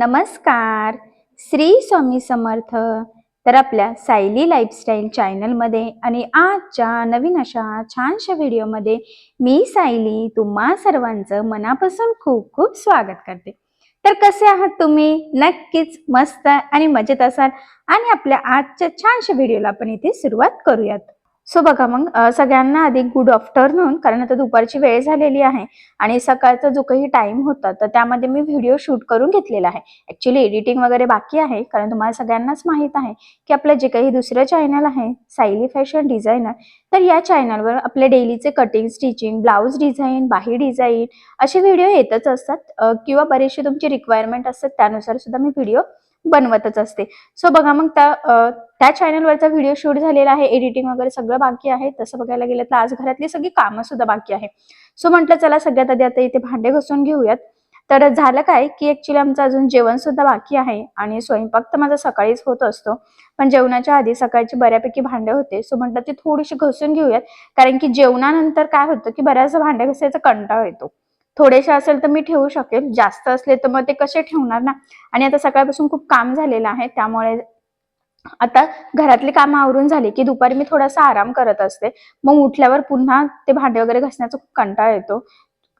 नमस्कार. श्री स्वामी समर्थ. तर आपल्या सायली लाईफस्टाईल चॅनलमध्ये आणि आजच्या नवीन अशा छानशा व्हिडिओमध्ये मी सायली तुम्हा सर्वांचं मनापासून खूप खूप स्वागत करते. तर कसे आहात तुम्ही? नक्कीच मस्त आणि मजेत असाल. आणि आपल्या आजच्या छानशा व्हिडिओला आपण इथे सुरुवात करूयात. सो बघा मग सगळ्यांना आधी गुड आफ्टरनून कारण आता दुपारची वेळ झालेली आहे आणि सकाळचा जो काही टाइम होता तर त्यामध्ये मी व्हिडिओ शूट करून घेतलेला आहे. ऍक्च्युली एडिटिंग वगैरे बाकी आहे कारण तुम्हाला सगळ्यांनाच माहीत आहे की आपलं जे काही दुसरं चॅनल आहे सायली फॅशन डिझायनर तर या चॅनलवर आपले डेलीचे कटिंग स्टिचिंग ब्लाऊज डिझाईन बाही डिझाईन असे व्हिडिओ येतच असतात किंवा बरेचसे तुमची रिक्वायरमेंट असतात त्यानुसार सुद्धा मी व्हिडिओ बनवतच असते. सो बघा मग त्या त्या चॅनलवरचा व्हिडिओ शूट झालेला आहे एडिटिंग वगैरे सगळं बाकी आहे. तसं बघायला गेलं तर आज घरातली सगळी कामं सुद्धा बाकी आहे. सो म्हटलं चला सगळ्यात आधी आता इथे भांडे घसून घेऊयात. तर झालं काय की ऍक्च्युली आमचं अजून जेवण सुद्धा बाकी आहे आणि स्वयंपाक तर माझा सकाळीच होत असतो. पण जेवणाच्या आधी सकाळची बऱ्यापैकी भांडे होते. सो म्हटलं ते थोडीशी घसून घेऊयात. कारण की जेवणानंतर काय होतं की बऱ्याच भांडे घसायचा कंटाळ येतो. थोडेसे असेल तर मी ठेवू शकेल. जास्त असले तर मग ते कसे ठेवणार ना? आणि आता सकाळपासून खूप काम झालेलं आहे. त्यामुळे आता घरातली कामं आवरून झाली की दुपारी मी थोडासा आराम करत असते. मग उठल्यावर पुन्हा ते भांडे वगैरे घासण्याचा खूप कंटाळा येतो.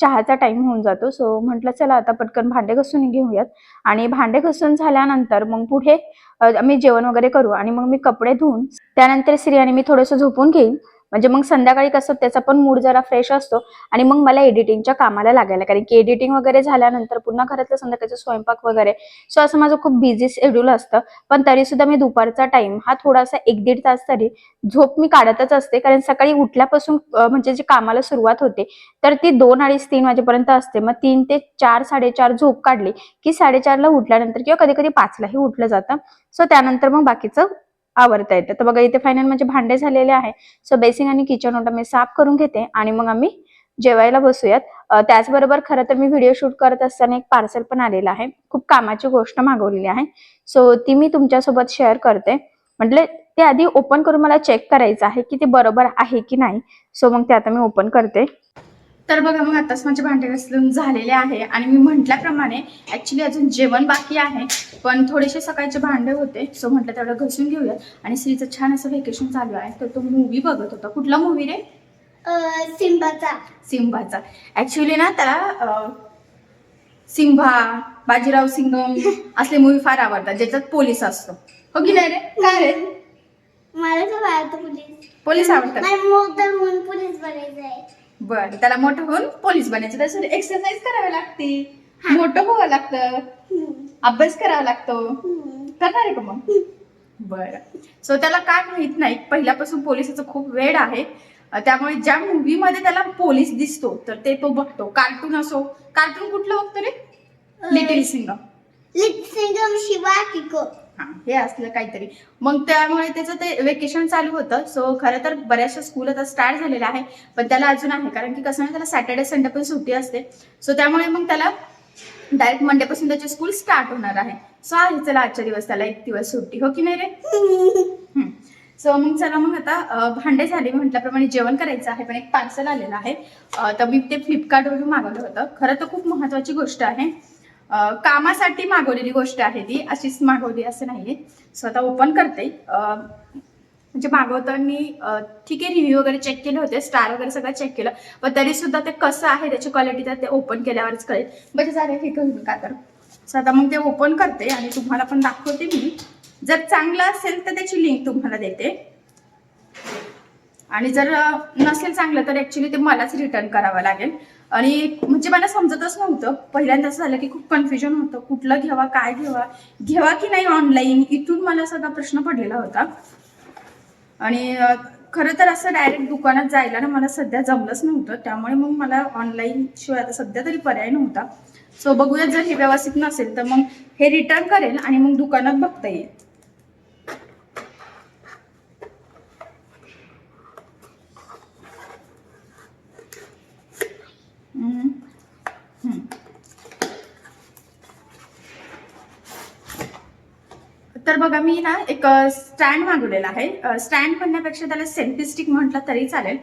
चहाचा टाइम होऊन जातो. सो म्हटलं चला आता पटकन भांडे घासून घेऊयात. आणि भांडे घासून झाल्यानंतर मग पुढे मी आम्ही जेवण वगैरे करू आणि मग मी कपडे धुवून त्यानंतर स्त्रियाने मी थोडंसं झोपून घेईन. म्हणजे मग संध्याकाळी कसं त्याचा पण मूड जरा फ्रेश असतो आणि मग मला एडिटिंगच्या कामाला लागायला. कारण की एडिटिंग वगैरे झाल्यानंतर पुन्हा घरातलं संध्याकाळचं स्वयंपाक वगैरे. सो असं माझं खूप बिझी शेड्यूल असतं. पण तरी सुद्धा मी दुपारचा टाइम हा थोडासा एक दीड तास तरी झोप मी काढतच असते. कारण सकाळी उठल्यापासून म्हणजे जी कामाला सुरुवात होते तर ती दोन अडीच तीन वाजेपर्यंत असते. मग तीन ते चार साडेचार झोप काढली की साडेचारला उठल्यानंतर किंवा कधी कधी पाचलाही उठलं जातं. सो त्यानंतर मग बाकीचं आवरता येतं. तर बघा इथे फायनल म्हणजे भांडे झालेले आहे. सो बेसिंग आणि किचन ओटा मी साफ करून घेते आणि मग आम्ही जेवायला बसूयात. त्याचबरोबर खरं तर मी व्हिडिओ शूट करत असताना एक पार्सल पण आलेलं आहे. खूप कामाची गोष्ट मागवलेली आहे. सो ती मी तुमच्यासोबत शेअर करते. म्हटले ते आधी ओपन करून मला चेक करायचं आहे की ते बरोबर आहे की नाही. सो मग ते आता मी ओपन करते. तर बघा मग आताच माझे भांडे घासून झालेले आहे आणि मी म्हटल्याप्रमाणे ऍक्च्युली अजून जेवण बाकी आहे पण थोडेसे सकाळचे भांडे होते सो म्हटलं तेवढं घसून घेऊयात. आणि श्रीचं छान असं व्हेकेशन चालू आहे तर तो मूवी बघत होता. कुठला मूवी रे? अं, सिम्बाचा सिम्बाचा ऍक्च्युली ना त्याला सिम्बा बाजीराव सिंगम असले मूवी फार आवडतात ज्याच्यात पोलीस असतो. हो की नाही रे? काय रे. मला पोलीस. पोलीस आवडतात. पोलीस बनायचं आहे. बरं त्याला मोठं होऊन पोलीस बनायचं. त्यासाठी एक्सरसाइज करावी लागते. मोठं व्हावं लागतं. अभ्यास करावा लागतो. करणार आहे का मग? बरं. सो त्याला काय माहीत नाही. पहिल्यापासून पोलिसाचं खूप वेळ आहे. त्यामुळे ज्या मूवी मध्ये त्याला पोलीस दिसतो तर ते तो बघतो. कार्टून असो. कार्टून कुठलं बघतो रे? Little Singham lit Singham Shiva Kiko हा हे असलं काहीतरी. मग त्यामुळे त्याचं ते वेकेशन चालू होतं. सो खरं तर बऱ्याचशा स्कूल आता स्टार्ट झालेल्या आहे पण त्याला अजून आहे. कारण की कसं आहे त्याला सॅटर्डे संडे पण सुट्टी असते. सो त्यामुळे मग त्याला डायरेक्ट मंडे पासून त्याची स्कूल स्टार्ट होणार आहे. सो आहे चला आजच्या दिवस त्याला एक दिवस सुट्टी. हो की नाही रे? सो मग चला मग आता भांडे झाले म्हटल्याप्रमाणे जेवण करायचं आहे पण एक पार्सल आलेलं आहे. तर मी ते फ्लिपकार्टवरून मागवलं होतं. खरं तर खूप महत्वाची गोष्ट आहे. कामासाठी मागवलेली गोष्ट आहे ती अशीच मागवली असं नाही सो आता ओपन करते. म्हणजे मागवताना मी ठीक आहे रिव्ह्यू वगैरे चेक केले होते स्टार वगैरे सगळं चेक केलं पण तरी सुद्धा ते कसं आहे त्याची क्वालिटी तर ते ओपन केल्यावरच कळेल. म्हणजे झालं हे करू का तर? सो आता मग ते ओपन करते आणि तुम्हाला पण दाखवते मी. जर चांगलं असेल तर त्याची लिंक तुम्हाला देते. आणि जर नसेल चांगलं तर ऍक्च्युली ते मलाच रिटर्न करावं लागेल. आणि म्हणजे मला समजतच नव्हतं. पहिल्यांदा असं झालं की खूप कन्फ्युजन होतं. कुठलं घ्यावा काय घ्यावा? घ्यावा की नाही ऑनलाईन इथून मला सगळा प्रश्न पडलेला होता. आणि खरं तर असं डायरेक्ट दुकानात जायला ना मला सध्या जमलंच नव्हतं. त्यामुळे मग मला ऑनलाईन शिवाय आता सध्या तरी पर्याय नव्हता. सो बघूया जर हे व्यवस्थित नसेल तर मग हे रिटर्न करेल आणि मग दुकानात बघता येईल. तर बघा मी ना एक स्टँड मागवलेला आहे. स्टँड म्हणण्यापेक्षा त्याला सेल्फी स्टिक म्हटलं तरी चालेल.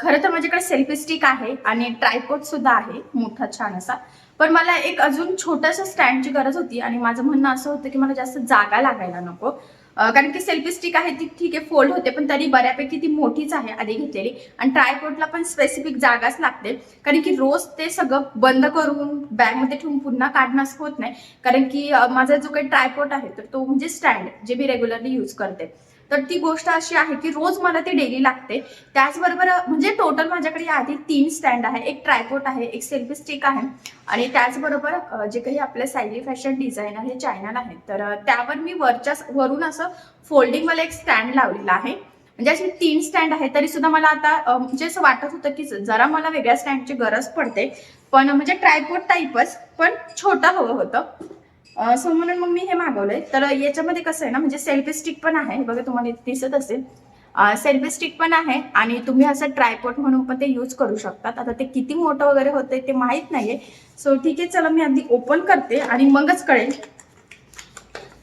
खरं तर माझ्याकडे सेल्फी स्टिक आहे आणि ट्रायपोट सुद्धा आहे मोठा छान असा. पण मला एक अजून छोटासा स्टँडची गरज होती आणि माझं म्हणणं असं होतं की मला जास्त जागा लागायला नको. कारण की सेल्फी स्टिक आहे ती ठीक आहे फोल्ड होते पण तरी बऱ्यापैकी ती मोठीच आहे आधी घेतलेली. आणि ट्रायपोर्टला पण स्पेसिफिक जागाच लागते. कारण की रोज ते सगळं बंद करून बॅगमध्ये ठेवून पुन्हा काढण्यास होत नाही. कारण की माझा जो काही ट्रायपोर्ट आहे तर तो म्हणजे स्टँड जे मी रेग्युलरली यूज करते. तर ती गोष्ट अशी आहे की रोज मला ती डेली लागते. त्याचबरोबर म्हणजे टोटल माझ्याकडे आधी तीन स्टँड आहे. एक ट्रायपोर्ट आहे एक सेल्फी स्टिक आहे आणि त्याचबरोबर जे काही आपलं सायली फॅशन डिझायनर हे चॅनल आहे. तर त्यावर मी वरच्या वरून असं फोल्डिंगवाला एक स्टँड लावलेला आहे. म्हणजे असे तीन स्टँड आहे तरी सुद्धा मला आता म्हणजे असं वाटत होतं की जरा मला वेगळ्या स्टँडची गरज पडते. पण म्हणजे ट्रायपोर्ट टाईपच पण छोटं हवं होतं. सो म्हणून मग मी हे मागवलंय. तर याच्यामध्ये कसं आहे ना म्हणजे सेल्फी स्टिक पण आहे. हे बघा तुम्हाला इथे दिसत असेल. सेल्फी स्टिक पण आहे आणि तुम्ही असं ट्रायपोर्ट म्हणून पण ते यूज करू शकतात. आता ते किती मोठं वगैरे होतंय ते माहीत नाहीये. सो ठीक आहे चला मी अगदी ओपन करते आणि मगच कळेल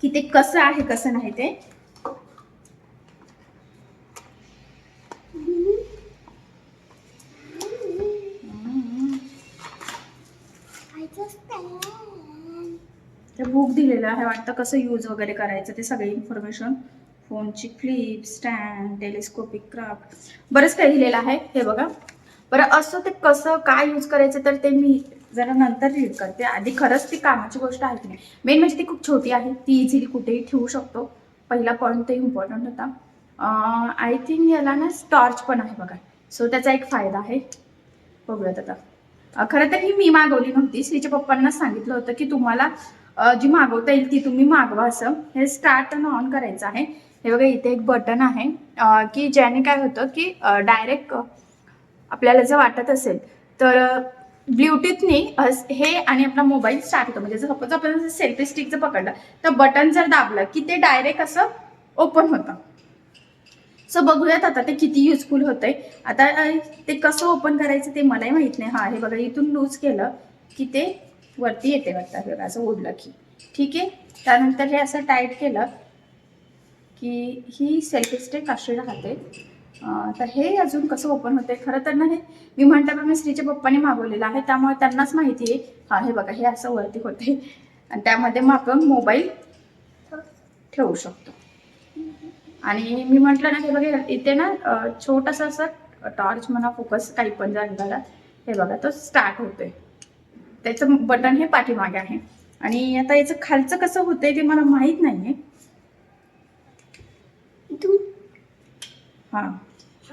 की ते कसं आहे कसं नाही ते. ते बुक दिलेलं आहे वाटतं कसं यूज वगैरे करायचं ते सगळे इन्फॉर्मेशन फोनची फ्लिप स्टँड टेलिस्कोपिक क्राफ्ट बरंच काही दिलेलं आहे हे बघा. बरं असं ते कसं काय यूज करायचं तर ते मी जरा नंतर रीड करते. आधी खरंच ती कामाची गोष्ट आहे की नाही. मेन म्हणजे ती खूप छोटी आहे. ती इझिली कुठेही ठेवू शकतो. पहिला पॉईंट ते इम्पॉर्टंट होता. आय थिंक याला ना स्टॉर्च पण आहे बघा. सो त्याचा एक फायदा आहे. बघूयात आता. खरं तर ही मी मागवली नव्हती. श्रीच्या पप्पांना सांगितलं होतं की तुम्हाला जी मागवता येईल ती तुम्ही मागवा असं. हे स्टार्ट आणि ऑन करायचं आहे. हे बघा इथे एक बटन आहे. की ज्याने काय होतं की डायरेक्ट आपल्याला जर वाटत असेल तर ब्ल्यूटूथने हे आणि आपला मोबाईल स्टार्ट होतो. म्हणजे सपोज आपण सेल्फी स्टिक जर पकडलं तर बटन जर दाबलं की ते डायरेक्ट असं ओपन होतं. सो बघूयात आता ते किती युजफुल होतंय. आता ते कसं ओपन करायचं ते मलाही माहीत नाही. हा हे बघा इथून लूज केलं की ते वरती येते वाटतं. बघा असं ओढलं की. ठीक आहे? त्यानंतर हे असं टाईट केलं की ही सेल्फी स्टेक अशी राहते. तर हे अजून कसं ओपन होते खरं तर ना हे मी म्हटल्याप्रमाणे श्रीच्या पप्पाने मागवलेलं आहे. त्यामुळे त्यांनाच माहिती आहे. हा हे बघा हे असं वरती होते आणि त्यामध्ये मग आपण मोबाईल ठेवू शकतो. आणि मी म्हटलं ना हे बघा इथे ना अ, छोटंसं असं टॉर्च म्हणा फोकस काही पण झालेला हे बघा तो स्टार्ट होतोय. त्याचं बटन हे पाठीमागे आहे. आणि आता याचं खालचं कसं होतंय ते मला माहीत नाहीये. हां.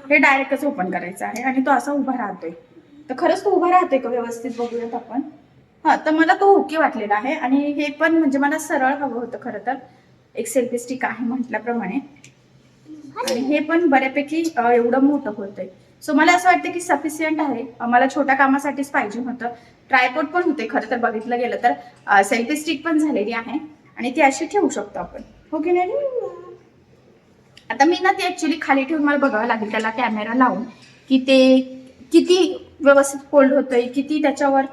हे डायरेक्टच ओपन करायचं आहे? आणि तो असा उभा राहतोय. तर खरंच तो उभा राहतोय का व्यवस्थित बघूयात आपण? हां तर मला तो ओके वाटलेला आहे. आणि हे पण म्हणजे मला सरळ हवं होतं खरं तर. एक सेल्फी स्टिक आहे म्हटल्याप्रमाणे. आणि हे पण बऱ्यापैकी एवढं मोठं होतंय. सो मला असं वाटतं की सफिशियंट आहे. मला छोट्या कामासाठीच पाहिजे होतं. ट्रायपोट पण होते खरं तर बघितलं गेलं तर. सेल्फी स्टिक पण झालेली आहे आणि ती अशी ठेवू शकतो आपण. हो की नाही? आता मी ना ते ऍक्च्युली खाली ठेवून मला बघावं लागेल त्याला कॅमेरा लावून की ते किती व्यवस्थित फोल्ड होतंय किती त्याच्यावर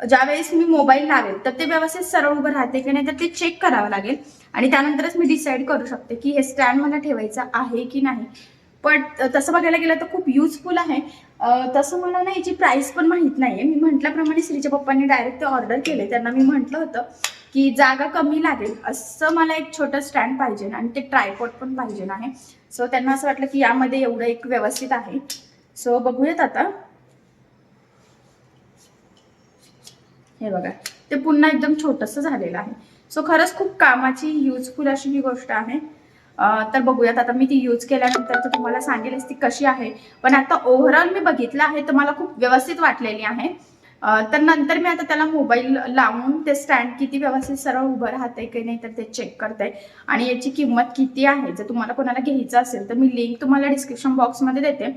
ज्यावेळेस मी मोबाईल लावेल तर ते व्यवस्थित सरळ उभं राहते की नाही तर ते चेक करावं लागेल. आणि त्यानंतरच मी डिसाईड करू शकते की हे स्टँड मला ठेवायचं आहे की नाही. पण तसं बघायला गेलं तर खूप युजफुल आहे. तसं मला ना याची प्राईस पण माहीत नाही आहे मी म्हटल्याप्रमाणे श्रीच्या पप्पांनी डायरेक्ट ते ऑर्डर केले. त्यांना मी म्हटलं होतं की जागा कमी लागेल. असं मला एक छोटं स्टँड पाहिजे आणि ते ट्रायपॉड पण पाहिजे आहे. सो त्यांना असं वाटलं की यामध्ये एवढं एक व्यवस्थित आहे. सो बघूयात आता. हे बघा. ते पुन्हा एकदम छोटंसं झालेलं आहे. सो खरंच खूप कामाची युजफुल अशी ही गोष्ट आहे. तर बघूयात. आता मी ती यूज केल्यानंतर तर तुम्हाला सांगेलच ती कशी आहे. पण आता ओव्हरऑल मी बघितलं आहे तर मला खूप व्यवस्थित वाटलेली आहे. तर नंतर मी आता त्याला मोबाईल लावून ते स्टँड किती व्यवस्थित सरळ उभं राहतंय की नाही तर ते चेक करते आणि याची किंमत किती आहे? जर तुम्हाला कोणाला घ्यायचं असेल तर मी लिंक तुम्हाला डिस्क्रिप्शन बॉक्समध्ये देते.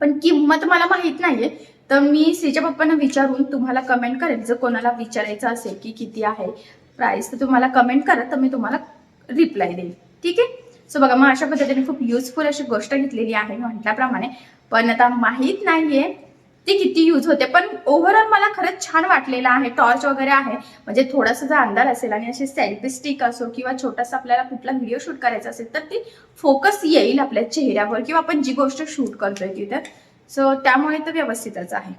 पण किंमत मला माहीत नाहीये. तर मी श्रीच्या पप्पांना विचारून तुम्हाला कमेंट करेल. जर कोणाला विचारायचं असेल की किती आहे प्राईस तर तुम्हाला कमेंट करा. तर मी तुम्हाला रिप्लाय देईल. ठीक आहे? सो बघा मग अशा पद्धतीने खूप युजफुल अशी गोष्ट घेतलेली आहे मी म्हटल्याप्रमाणे. पण आता माहीत नाहीये ती किती यूज होते. पण ओव्हरऑल मला खरंच छान वाटलेलं आहे. टॉर्च वगैरे आहे. म्हणजे थोडासा जर अंधार असेल आणि अशी सेल्फी स्टिक असो किंवा छोटासा आपल्याला कुठला व्हिडिओ शूट करायचा असेल तर ती फोकस येईल आपल्या चेहऱ्यावर किंवा आपण जी गोष्ट शूट करतोय तर सो त्यामुळे तर व्यवस्थितच आहे.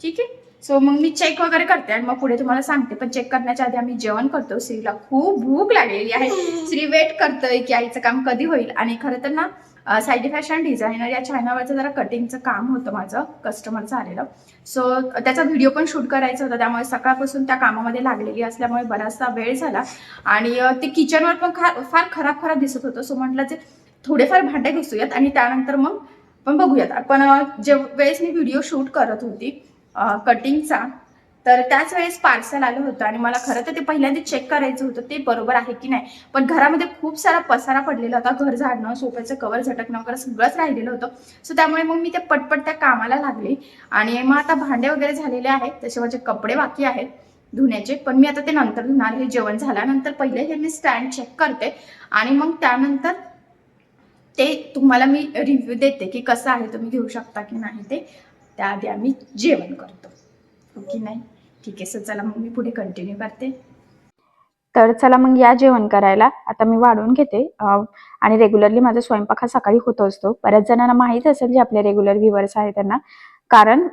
ठीक आहे? सो मग मी चेक वगैरे करते आणि मग पुढे तुम्हाला सांगते. पण चेक करण्याच्या आधी आम्ही जेवण करतो. श्रीला खूप भूक लागलेली आहे. श्री वेट करतोय की आईचं काम कधी होईल? आणि खरं तर ना साईडी फॅशन डिझायनर या चॅनलवरचं जरा कटिंगचं काम होतं माझं. कस्टमरचं आलेलं सो त्याचा व्हिडिओ पण शूट करायचा होता. त्यामुळे सकाळपासून त्या कामामध्ये लागलेली असल्यामुळे बराचसा वेळ झाला. आणि ते किचनवर पण खा फार खराब खराब दिसत होतं. सो म्हटलं जे थोडेफार भांडे घुसूयात आणि त्यानंतर मग पण बघूयात. पण जे वेळेस मी व्हिडिओ शूट करत होती कटिंगचा तर त्याच वेळेस पार्सल आलं होतं आणि मला खरं तर ते पहिल्यांदा चेक करायचं होतं ते बरोबर आहे की नाही? पण घरामध्ये खूप सारा पसारा पडलेला होता घर झाडणं सोफ्याचं कवर झटकणं वगैरे सगळंच राहिलेलं होतं. सो त्यामुळे मग मी ते पटपट त्या कामाला लागले आणि मग आता भांडे वगैरे झालेले आहेत तसे माझे कपडे बाकी आहेत धुण्याचे. पण मी आता ते नंतर धुणार हे जेवण झाल्यानंतर पहिले हे मी स्टँड चेक करते आणि मग त्यानंतर ते तुम्हाला मी रिव्ह्यू देते की कसं आहे तुम्ही घेऊ शकता की नाही ते. त्याआधी आम्ही जेवण करतो. हो ओके नाही? ठीक आहे सर चला मग मी पुढे कंटिन्यू करते. तर चला मग या जेवण करायला. आता मी वाढवून घेते. आणि रेग्युलरली माझा स्वयंपाक हा सकाळी होत असतो. बऱ्याच जणांना माहीत असेल जे आपले रेग्युलर व्ह्युअर्स आहेत त्यांना. कारण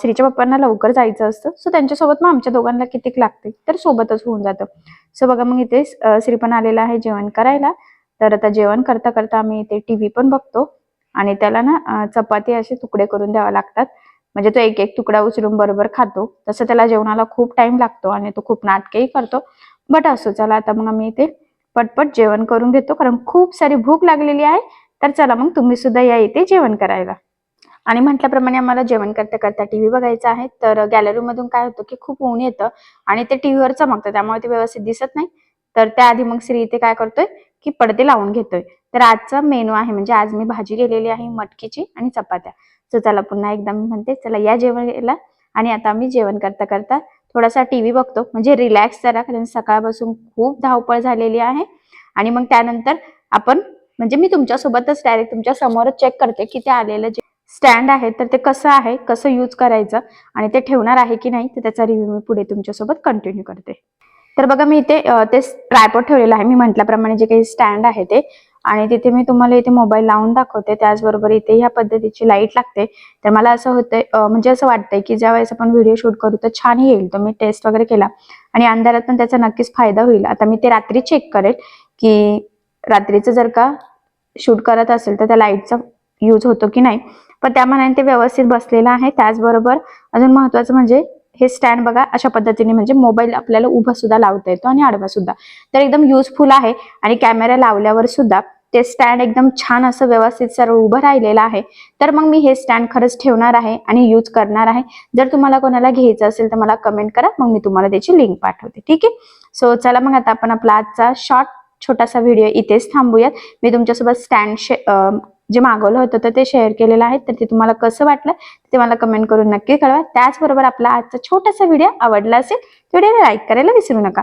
श्रीच्या पप्पांना लवकर जायचं असतं. सो त्यांच्यासोबत मग आमच्या दोघांना कितीक लागते तर सोबतच होऊन जातं. सो बघा मग इथे श्री पण आलेला आहे जेवण करायला. तर आता जेवण करता करता आम्ही इथे टी व्ही पण बघतो. आणि त्याला ना चपाती असे तुकडे करून द्यावा लागतात. म्हणजे तो एक एक तुकडा उचलून बरोबर खातो. तसं त्याला जेवणाला खूप टाइम लागतो आणि तो खूप नाटकेही करतो. बट असो चला आता मग आम्ही इथे पटपट जेवण करून घेतो. कारण खूप सारी भूक लागलेली आहे. तर चला मग तुम्ही सुद्धा या इथे जेवण करायला. आणि म्हटल्याप्रमाणे आम्हाला जेवण करता करता टीव्ही बघायचा आहे. तर गॅलरीमधून काय होतं की खूप ऊन येतं आणि ते टीव्हीवर चमकतं त्यामुळे ते व्यवस्थित दिसत नाही. तर त्याआधी मग श्री इथे काय करतोय की पडदे लावून घेतोय. तर आजचा मेनू आहे म्हणजे आज मी भाजी केलेली आहे मटकीची आणि चपात्या. सो चला पुन्हा एकदा मी म्हणते चला या जेवणाला आणि आता आम्ही जेवण करता करता थोडासा टीव्ही बघतो म्हणजे रिलॅक्स जरा कारण सकाळपासून खूप धावपळ झालेली आहे. आणि मग त्यानंतर आपण म्हणजे मी तुमच्यासोबतच डायरेक्ट तुमच्या समोरच चेक करते की ते आलेलं जे स्टँड आहे तर ते कसं आहे कसं यूज करायचं आणि ते ठेवणार आहे की नाही तर त्याचा रिव्ह्यू मी पुढे तुमच्यासोबत कंटिन्यू करते. तर बघा मी इथे ते ट्रायपॉड ठेवलेलं आहे. मी म्हटल्याप्रमाणे जे काही स्टँड आहे ते आणि तिथे मी तुम्हाला इथे मोबाईल लावून दाखवते. त्याचबरोबर इथे ह्या पद्धतीची लाइट लागते. तर मला असं होतंय म्हणजे असं वाटतंय की ज्यावेळेस आपण व्हिडिओ शूट करू तर छान येईल. तर मी टेस्ट वगैरे केला. आणि अंधारात पण त्याचा नक्कीच फायदा होईल. आता मी ते रात्री चेक करेल की रात्रीचं जर का शूट करत असेल तर त्या लाईटचा यूज होतो की नाही. पण त्या मनाने ते व्यवस्थित बसलेलं आहे. त्याचबरोबर अजून महत्वाचं म्हणजे हे स्टँड बघा अशा पद्धतीने म्हणजे मोबाईल आपल्याला उभा सुद्धा लावता येतो आणि आडवा सुद्धा. तर एकदम युजफुल आहे. आणि कॅमेरा लावल्यावर सुद्धा ते स्टँड एकदम छान असं व्यवस्थित सर्व उभं राहिलेलं आहे. तर मग मी हे स्टँड खरंच ठेवणार आहे आणि यूज करणार आहे. जर तुम्हाला कोणाला घ्यायचं असेल तर मला कमेंट करा. मग मी तुम्हाला त्याची लिंक पाठवते. ठीक आहे? सो चला मग आता आपण आपला आजचा शॉर्ट छोटासा व्हिडिओ इथेच थांबूयात. मी तुमच्यासोबत स्टँड शे जे मागवलं होतं तर ते शेअर केलेलं आहे. तर ते तुम्हाला कसं वाटलं ते मला कमेंट करून नक्की कळवा. त्याचबरोबर आपला आजचा छोटासा व्हिडिओ आवडला असेल व्हिडिओला लाईक करायला विसरू नका.